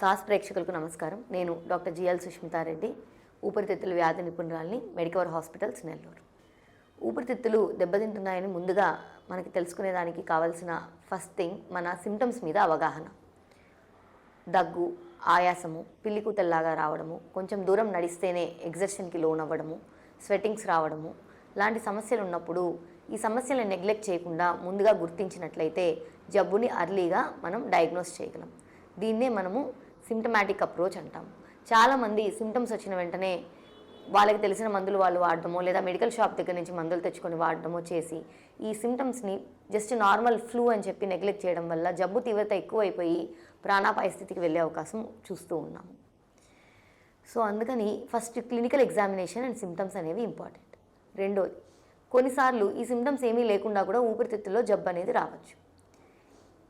Sauce ప్రేక్షకులకు నమస్కారం. నేను డాక్టర్ జిఎల్ సుష్మితారెడ్డి ఊపిరితిత్తుల వ్యాధి నిపుణురాల్ని మెడికవర్ హాస్పిటల్స్ నెల్లూరు. ఊపిరితిత్తులు దెబ్బతింటున్నాయని ముందుగా మనకి తెలుసుకునేదానికి కావాల్సిన ఫస్ట్ థింగ్ మన సిమ్టమ్స్ మీద అవగాహన. దగ్గు ఆయాసము పిల్లి కూతల్లాగా రావడము కొంచెం దూరం నడిస్తేనే ఎగ్జర్షన్కి లోన్ అవ్వడము స్వెట్టింగ్స్ రావడము లాంటి సమస్యలు ఉన్నప్పుడు ఈ సమస్యలను నెగ్లెక్ట్ చేయకుండా ముందుగా గుర్తించినట్లయితే జబ్బుని అర్లీగా మనం డయాగ్నోస్ చేయగలం. దీన్నే మనము సిమ్టమాటిక్ అప్రోచ్ అంటాం. చాలామంది సిమ్టమ్స్ వచ్చిన వెంటనే వాళ్ళకి తెలిసిన మందులు వాళ్ళు వాడడమో లేదా మెడికల్ షాప్ దగ్గర నుంచి మందులు తెచ్చుకొని వాడడమో చేసి ఈ సిమ్టమ్స్ని జస్ట్ నార్మల్ ఫ్లూ అని చెప్పి నెగ్లెక్ట్ చేయడం వల్ల జబ్బు తీవ్రత ఎక్కువైపోయి ప్రాణాపాయ స్థితికి వెళ్ళే అవకాశం చూస్తూ ఉన్నాము సో అందుకని first clinical examination and symptoms అనేవి ఇంపార్టెంట్ రెండోది కొన్నిసార్లు ఈ సిమ్టమ్స్ ఏమీ లేకుండా కూడా ఊపిరితిత్తుల్లో జబ్బు అనేది రావచ్చు.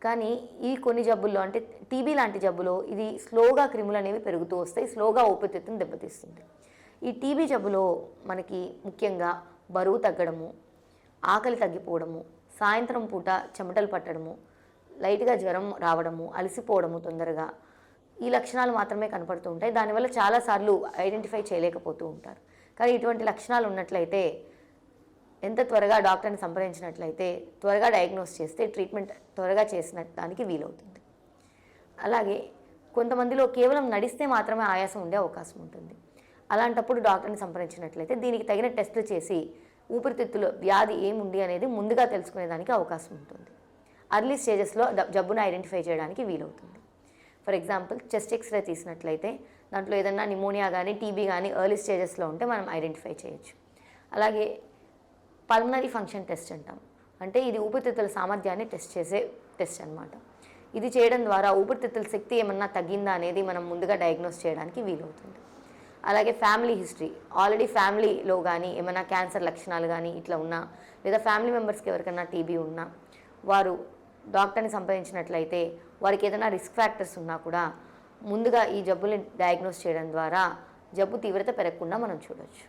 కానీ ఈ కొన్ని జబ్బుల్లో అంటే టీబీ లాంటి జబ్బులో ఇది స్లోగా క్రిములు అనేవి పెరుగుతూ వస్తాయి స్లోగా ఊపిరితిత్తును దెబ్బతీస్తుంది. ఈ టీబీ జబ్బులో మనకి ముఖ్యంగా బరువు తగ్గడము ఆకలి తగ్గిపోవడము సాయంత్రం పూట చెమటలు పట్టడము లైట్గా జ్వరం రావడము అలసిపోవడము తొందరగా ఈ లక్షణాలు మాత్రమే కనపడుతూ ఉంటాయి. దానివల్ల చాలాసార్లు ఐడెంటిఫై చేయలేకపోతూ ఉంటారు. కానీ ఇటువంటి లక్షణాలు ఉన్నట్లయితే ఎంత త్వరగా డాక్టర్ని సంప్రదించినట్లయితే త్వరగా డయాగ్నోస్ చేస్తే ట్రీట్మెంట్ త్వరగా చేసిన దానికి వీలవుతుంది. అలాగే కొంతమందిలో కేవలం నడిస్తే మాత్రమే ఆయాసం ఉండే అవకాశం ఉంటుంది. అలాంటప్పుడు డాక్టర్ని సంప్రదించినట్లయితే దీనికి తగిన టెస్టులు చేసి ఊపిరితిత్తులో వ్యాధి ఏముంది అనేది ముందుగా తెలుసుకునేదానికి అవకాశం ఉంటుంది. అర్లీ స్టేజెస్లో జబ్బును ఐడెంటిఫై చేయడానికి వీలవుతుంది. For example chest X ray తీసినట్లయితే దాంట్లో ఏదైనా నిమోనియా కానీ టీబీ కానీ ఎర్లీ స్టేజెస్లో ఉంటే మనం ఐడెంటిఫై చేయొచ్చు. అలాగే పల్మనరీ ఫంక్షన్ టెస్ట్ అంటాం. అంటే ఇది ఊపిరితిత్తుల సామర్థ్యాన్ని టెస్ట్ చేసే టెస్ట్ అన్నమాట. ఇది చేయడం ద్వారా ఊపిరితిత్తుల శక్తి ఏమన్నా తగ్గిందా అనేది మనం ముందుగా డయాగ్నోస్ చేయడానికి వీలవుతుంది. అలాగే ఫ్యామిలీ హిస్టరీ ఆల్రెడీ ఫ్యామిలీలో కానీ ఏమైనా క్యాన్సర్ లక్షణాలు కానీ ఇట్లా ఉన్నా లేదా ఫ్యామిలీ మెంబర్స్కి ఎవరికైనా టీబీ ఉన్నా వారు డాక్టర్ని సంప్రదించినట్లయితే వారికి ఏదైనా రిస్క్ ఫ్యాక్టర్స్ ఉన్నా కూడా ముందుగా ఈ జబ్బుని డయాగ్నోస్ చేయడం ద్వారా జబ్బు తీవ్రత పెరగకుండా మనం చూడవచ్చు